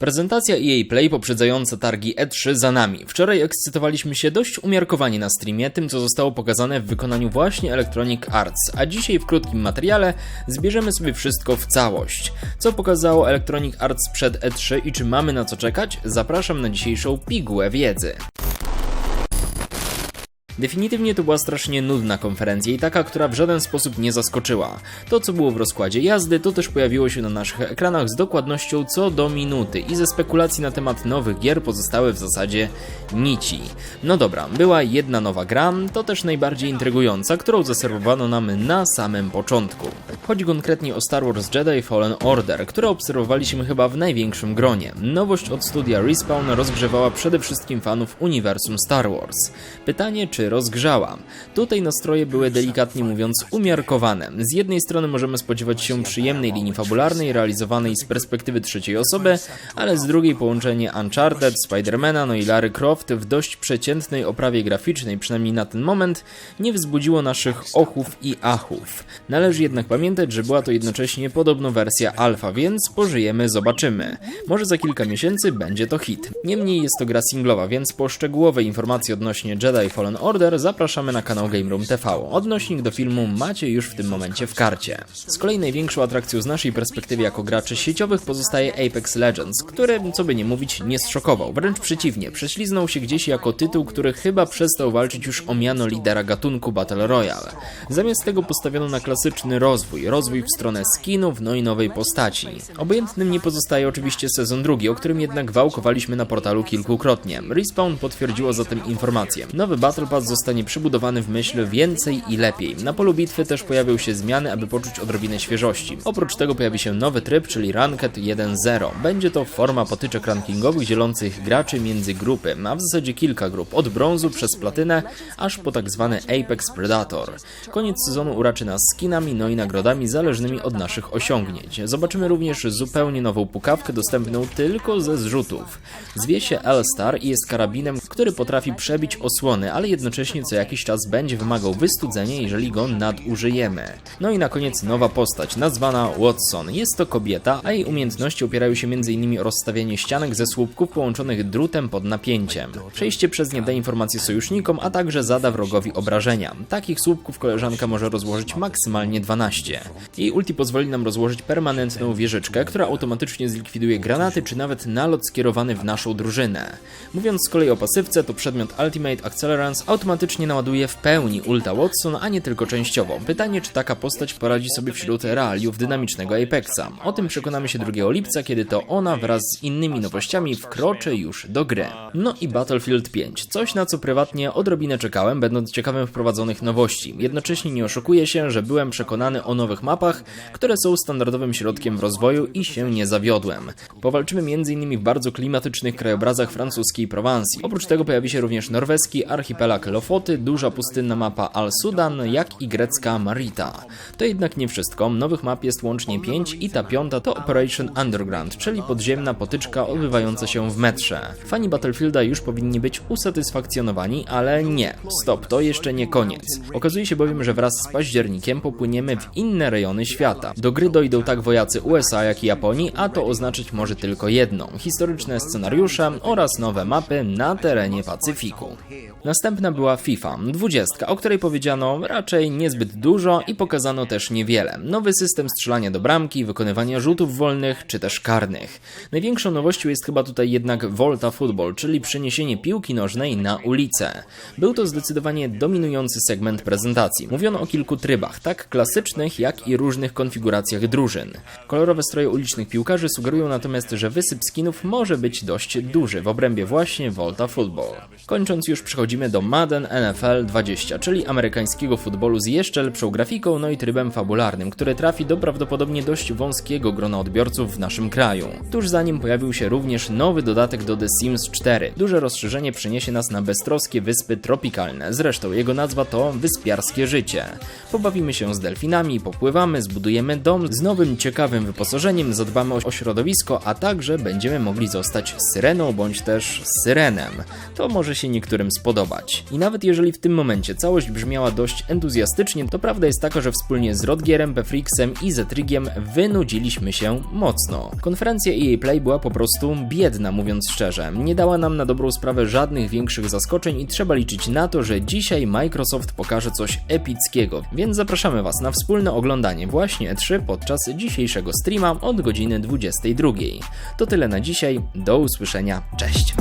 Prezentacja EA Play poprzedzająca targi E3 za nami. Wczoraj ekscytowaliśmy się dość umiarkowanie na streamie tym, co zostało pokazane w wykonaniu właśnie Electronic Arts, a dzisiaj w krótkim materiale zbierzemy sobie wszystko w całość. Co pokazało Electronic Arts przed E3 i czy mamy na co czekać? Zapraszam na dzisiejszą pigułę wiedzy. Definitywnie to była strasznie nudna konferencja i taka, która w żaden sposób nie zaskoczyła. To, co było w rozkładzie jazdy, to też pojawiło się na naszych ekranach z dokładnością co do minuty i ze spekulacji na temat nowych gier pozostały w zasadzie nici. No dobra, była jedna nowa gra, to też najbardziej intrygująca, którą zaserwowano nam na samym początku. Chodzi konkretnie o Star Wars Jedi Fallen Order, które obserwowaliśmy chyba w największym gronie. Nowość od studia Respawn rozgrzewała przede wszystkim fanów uniwersum Star Wars. Pytanie, czy rozgrzała. Tutaj nastroje były delikatnie mówiąc umiarkowane. Z jednej strony możemy spodziewać się przyjemnej linii fabularnej realizowanej z perspektywy trzeciej osoby, ale z drugiej połączenie Uncharted, Spidermana, no i Larry Croft w dość przeciętnej oprawie graficznej, przynajmniej na ten moment, nie wzbudziło naszych ochów i achów. Należy jednak pamiętać, że była to jednocześnie podobno wersja alfa, więc pożyjemy, zobaczymy. Może za kilka miesięcy będzie to hit. Niemniej jest to gra singlowa, więc po szczegółowe informacje odnośnie Jedi Fallen Order zapraszamy na kanał Game Room TV. Odnośnik do filmu macie już w tym momencie w karcie. Z kolei największą atrakcją z naszej perspektywy jako graczy sieciowych pozostaje Apex Legends, który, co by nie mówić, nie zszokował. Wręcz przeciwnie, prześliznął się gdzieś jako tytuł, który chyba przestał walczyć już o miano lidera gatunku Battle Royale. Zamiast tego postawiono na klasyczny rozwój, rozwój w stronę skinów, no i nowej postaci. Obojętnym nie pozostaje oczywiście sezon drugi, o którym jednak wałkowaliśmy na portalu kilkukrotnie. Respawn potwierdziło zatem informację. Nowy Battle Pass zostanie przybudowany w myśl więcej i lepiej. Na polu bitwy też pojawią się zmiany, aby poczuć odrobinę świeżości. Oprócz tego pojawi się nowy tryb, czyli Ranked 1.0. Będzie to forma potyczek rankingowych dzielących graczy między grupy, a w zasadzie kilka grup, od brązu przez platynę, aż po tak zwany Apex Predator. Koniec sezonu uraczy nas skinami, no i nagrodami zależnymi od naszych osiągnięć. Zobaczymy również zupełnie nową pukawkę dostępną tylko ze zrzutów. Zwie się L-Star i jest karabinem, który potrafi przebić osłony, ale jednocześnie co jakiś czas będzie wymagał wystudzenia, jeżeli go nadużyjemy. No i na koniec nowa postać, nazwana Watson. Jest to kobieta, a jej umiejętności opierają się m.in. o rozstawianie ścianek ze słupków połączonych drutem pod napięciem. Przejście przez nie da informacje sojusznikom, a także zada wrogowi obrażenia. Takich słupków koleżanka może rozłożyć maksymalnie 12. Jej ulti pozwoli nam rozłożyć permanentną wieżyczkę, która automatycznie zlikwiduje granaty czy nawet nalot skierowany w naszą drużynę. Mówiąc z kolei o pasywce, to przedmiot Ultimate Accelerance automatycznie naładuje w pełni ulta Watson, a nie tylko częściowo. Pytanie, czy taka postać poradzi sobie wśród realiów dynamicznego Apexa. O tym przekonamy się 2 lipca, kiedy to ona wraz z innymi nowościami wkroczy już do gry. No i Battlefield 5. Coś na co prywatnie odrobinę czekałem, będąc ciekawym wprowadzonych nowości. Jednocześnie nie oszukuję się, że byłem przekonany o nowych mapach, które są standardowym środkiem w rozwoju i się nie zawiodłem. Powalczymy m.in. w bardzo klimatycznych krajobrazach francuskiej Prowansji. Oprócz tego pojawi się również norweski archipelag Lofoty, duża pustynna mapa Al-Sudan, jak i grecka Marita. To jednak nie wszystko. Nowych map jest łącznie 5 i ta piąta to Operation Underground, czyli podziemna potyczka odbywająca się w metrze. Fani Battlefielda już powinni być usatysfakcjonowani, ale nie. Stop, to jeszcze nie koniec. Okazuje się bowiem, że wraz z październikiem popłyniemy w inne rejony świata. Do gry dojdą tak wojacy USA, jak i Japonii, a to oznaczać może tylko jedno: historyczne scenariusze oraz nowe mapy na terenie Pacyfiku. Następna była FIFA 20, o której powiedziano raczej niezbyt dużo i pokazano też niewiele. Nowy system strzelania do bramki, wykonywania rzutów wolnych czy też karnych. Największą nowością jest chyba tutaj jednak Volta Football, czyli przeniesienie piłki nożnej na ulicę. Był to zdecydowanie dominujący segment prezentacji. Mówiono o kilku trybach, tak klasycznych jak i różnych konfiguracjach drużyn. Kolorowe stroje ulicznych piłkarzy sugerują natomiast, że wysyp skinów może być dość duży w obrębie właśnie Volta Football. Kończąc już przechodzimy do Madden NFL 20, czyli amerykańskiego futbolu z jeszcze lepszą grafiką, no i trybem fabularnym, który trafi do prawdopodobnie dość wąskiego grona odbiorców w naszym kraju. Tuż za nim pojawił się również nowy dodatek do The Sims 4. Duże rozszerzenie przyniesie nas na beztroskie wyspy tropikalne, zresztą jego nazwa to Wyspiarskie Życie. Pobawimy się z delfinami, popływamy, zbudujemy dom z nowym ciekawym wyposażeniem, zadbamy o środowisko, a także będziemy mogli zostać syreną bądź też syrenem. To może się niektórym spodobać. Nawet jeżeli w tym momencie całość brzmiała dość entuzjastycznie, to prawda jest taka, że wspólnie z Rodgierem, Befrixem i Zetrigiem wynudziliśmy się mocno. Konferencja EA Play była po prostu biedna, mówiąc szczerze. Nie dała nam na dobrą sprawę żadnych większych zaskoczeń i trzeba liczyć na to, że dzisiaj Microsoft pokaże coś epickiego, więc zapraszamy Was na wspólne oglądanie właśnie E3 podczas dzisiejszego streama od godziny 22. To tyle na dzisiaj, do usłyszenia, cześć!